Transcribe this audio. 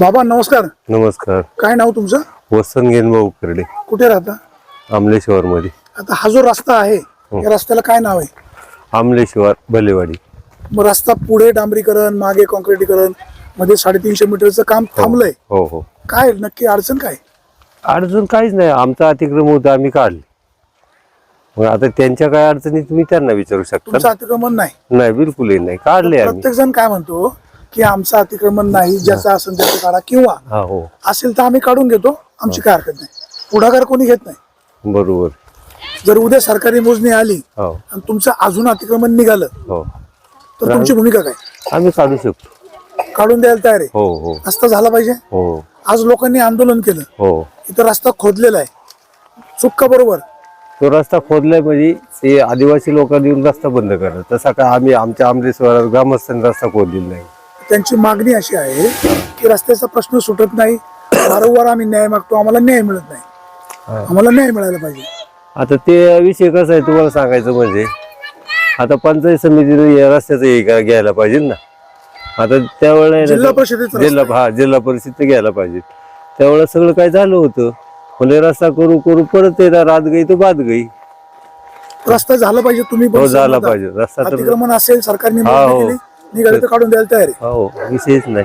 बाबा नमस्कार. नमस्कार. काय नाव तुमचं? वसंत गेनभाऊ करडे कुठे राहता? आमलेश्वर मध्ये आता हा जो रस्ता आहे या रस्त्याला काय नाव आहे? आमलेश्वर भलेवाडी. मग रस्ता पुढे डांबरीकरण मागे कॉन्क्रिटीकरणमध्ये साडेतीनशे मीटरचं काम थांबलंय. हो हो. काय नक्की अडचण काय? अडचण काहीच नाही. आमचं अतिक्रम होतं आम्ही काढले. मग आता त्यांच्या काय अडचणी तुम्ही त्यांना विचारू शकता तुमचं अतिक्रमण नाही. नाही बिलकुलही नाही. काढले आम्ही. प्रत्येक जण काय म्हणतो? की आमचं अतिक्रमण नाही ज्याचं असेल त्याचं काढा किंवा हा असेल तर आम्ही काढून घेतो आमची काय हरकत नाही. पुढाकार कोणी घेत नाही. बरोबर. जर उद्या सरकारी मोजणी आली हो. आणि तुमचं अजून अतिक्रमण निघालं हो. तर तुमची भूमिका काय? आम्ही काढू शकतो. काढून द्यायला तयार आहे. हो हो. रस्ता झाला पाहिजे. हो. आज लोकांनी आंदोलन केलं. हो. इथं रस्ता खोदलेला आहे. चूक का बरोबर. तो रस्ता खोदलाय म्हणजे ते आदिवासी लोकांनी येऊन रस्ता बंद करा तसा काय आम्ही आमच्या आमलेश्वरात ग्रामस्थांनी रस्ता खोदलेला नाही. त्यांची मागणी अशी आहे की रस्त्याचा प्रश्न सुटत नाही वारंवार आम्ही न्याय मागतो आम्हाला न्याय मिळत नाही. आम्हाला न्याय मिळायला पाहिजे. आता ते विषय कसा आहे तुम्हाला सांगायचं म्हणजे आता पंचायत समितीने या रस्त्याचं हे का- घ्यायला पाहिजे ना. आता त्यावेळेला जिल्हा ते- परिषदेचा जिल्हा हा जिल्हा परिषद घ्यायला पाहिजे. त्यावेळेला सगळं काय झालं होतं? म्हणजे रस्ता करू करू परत येणार रात गई तो बाद गई रस्ता झाला पाहिजे तुम्ही पण हो झाला. पाहिजे. रस्ता तर अतिक्रमण असेल सरकारने हा, हो. केली. निघाले तर काढून द्यायला तयार आहे. हो विषयच नाही.